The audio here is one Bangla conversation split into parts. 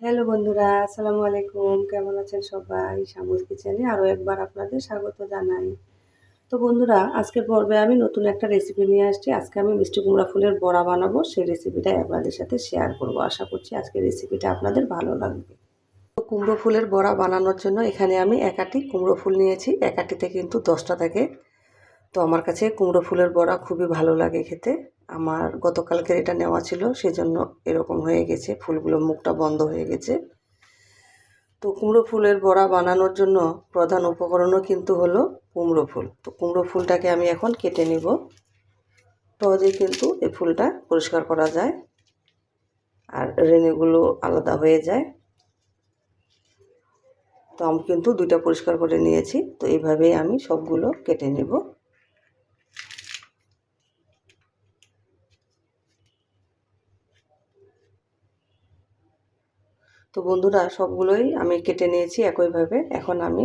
হ্যালো বন্ধুরা, আসসালামু আলাইকুম। কেমন আছেন সবাই? শামুস কিচেনে আরও একবার আপনাদের স্বাগত জানাই। তো বন্ধুরা, আজকের পর্বে আমি নতুন একটা রেসিপি নিয়ে আসছি। আজকে আমি মিষ্টি কুমড়া ফুলের বড়া বানাবো। সেই রেসিপিটাই আপনাদের সাথে শেয়ার করব। আশা করছি আজকের রেসিপিটা আপনাদের ভালো লাগবে। তো কুমড়ো ফুলের বড়া বানানোর জন্য এখানে আমি একাটি কুমড়ো ফুল নিয়েছি। একাটিতে কিন্তু দশটা থাকে। তো আমার কাছে কুমড়ো ফুলের বড়া খুবই ভালো লাগে খেতে। আমার গতকালকের এটা নেওয়া ছিল, সেজন্য এরকম হয়ে গেছে, ফুলগুলো মুখটা বন্ধ হয়ে গেছে। তো কুমড়ো ফুলের বড়া বানানোর জন্য প্রধান উপকরণও কিন্তু হলো কুমড়ো ফুল। তো কুমড়ো ফুলটাকে আমি এখন কেটে নিব। সহজেই কিন্তু এই ফুলটা পরিষ্কার করা যায় আর রেণুগুলো আলাদা হয়ে যায়। তো আমি কিন্তু দুইটা পরিষ্কার করে নিয়েছি, তো এইভাবেই আমি সবগুলো কেটে নেব। তো বন্ধুরা, সবগুলোই আমি কেটে নিয়েছি একইভাবে। এখন আমি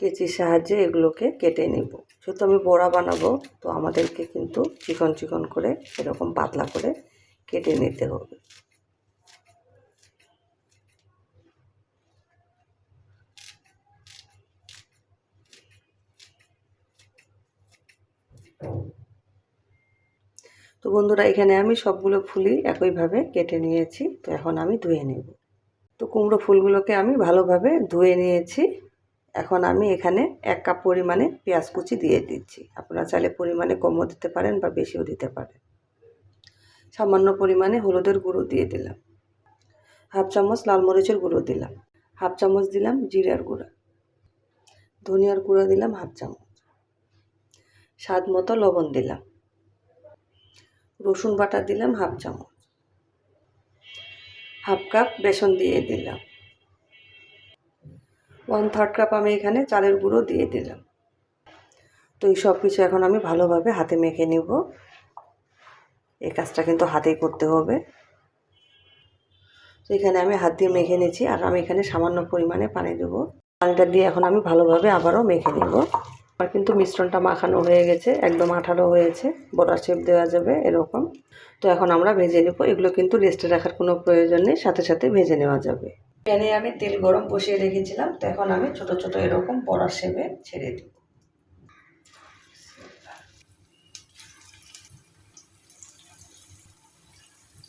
কেচির সাহায্যে এগুলোকে কেটে নেব। যেহেতু আমি বড়া বানাবো, তো আমাদেরকে কিন্তু চিকন চিকন করে এরকম পাতলা করে কেটে নিতে হবে। তো বন্ধুরা, এখানে আমি সবগুলো ফুলই একইভাবে কেটে নিয়েছি। তো এখন আমি ধুয়ে নেব। তো কুমড়ো ফুলগুলোকে আমি ভালোভাবে ধুয়ে নিয়েছি। এখন আমি এখানে এক কাপ পরিমাণে পেঁয়াজ কুচি দিয়ে দিচ্ছি। আপনারা চাইলে পরিমাণে কমও দিতে পারেন বা বেশিও দিতে পারেন। সামান্য পরিমাণে হলুদের গুঁড়ো দিয়ে দিলাম। হাফ চামচ লাল মরিচের গুঁড়ো দিলাম। হাফ চামচ দিলাম জিরার গুঁড়া। ধনিয়ার গুঁড়ো দিলাম হাফ চামচ। স্বাদ মতো লবণ দিলাম। রসুন বাটা দিলাম হাফ চামচ। হাফ কাপ বেসন দিয়ে দিলাম। ওয়ান থার্ড কাপ আমি এখানে চালের গুঁড়ো দিয়ে দিলাম। তো এই সব কিছু এখন আমি ভালোভাবে হাতে মেখে নেব। এই কাজটা কিন্তু হাতেই করতে হবে। তো এখানে আমি হাত দিয়ে মেখে নিয়েছি আর আমি এখানে সামান্য পরিমাণে পানি দেবো। পানিটা দিয়ে এখন আমি ভালোভাবে আবারও মেখে নেব। আমার কিন্তু মিশ্রণটা মাখানো হয়ে গেছে, একদম আঠালো হয়েছে বড়ার শেপ দেওয়া যাবে এরকম। তো এখন আমরা ভেজে নেব, এগুলো কিন্তু রেস্টে রাখার কোনো প্রয়োজন নেই, সাথে সাথে ভেজে নেওয়া যাবে। প্যানে আমি তেল গরম বসিয়ে রেখেছিলাম, তো এখন আমি ছোট ছোট এরকম বড়ার শেপে ছেড়ে দিব।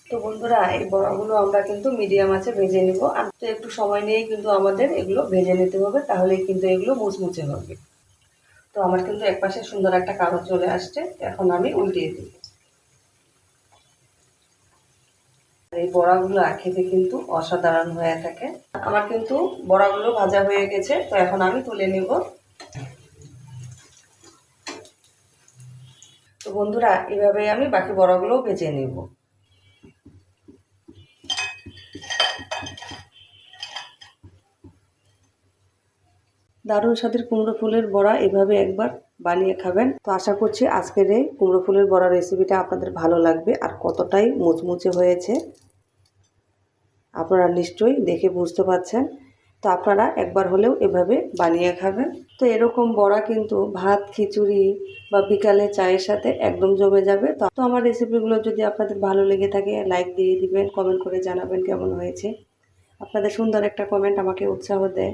তো বন্ধুরা, এই বড়াগুলো আমরা কিন্তু মিডিয়াম আছে, ভেজে নিব। আর তো একটু সময় নিয়েই কিন্তু আমাদের এগুলো ভেজে নিতে হবে, তাহলেই কিন্তু এগুলো মুচমুচে হবে। তো আমার কিন্তু একপাশে সুন্দর একটা কাগজ চলে আসছে, এখন আমি উল্টিয়ে দিই। এই বড়াগুলো খেতে কিন্তু অসাধারণ হয়ে থাকে। আমার কিন্তু বড়াগুলো ভাজা হয়ে গেছে, তো এখন আমি তুলে নিব। তো বন্ধুরা, এভাবেই আমি বাকি বড়াগুলোও ভেজে নিব। দারুণ স্বাদের কুমড়ো ফুলের বড়া এভাবে একবার বানিয়ে খাবেন। তো আশা করছি আজকের এই কুমড়ো ফুলের বড়া রেসিপিটা আপনাদের ভালো লাগবে আর কতটাই মুচমুচে হয়েছে আপনারা নিশ্চয়ই দেখে বুঝতে পারছেন। তো আপনারা একবার হলেও এভাবে বানিয়ে খাবেন। তো এরকম বড়া কিন্তু ভাত, খিচুড়ি বা বিকালে চায়ের সাথে একদম জমে যাবে। তো আমার রেসিপিগুলো যদি আপনাদের ভালো লেগে থাকে লাইক দিয়ে দিবেন কমেন্ট করে জানাবেন কেমন হয়েছে। আপনাদের সুন্দর একটা কমেন্ট আমাকে উৎসাহ দেয়।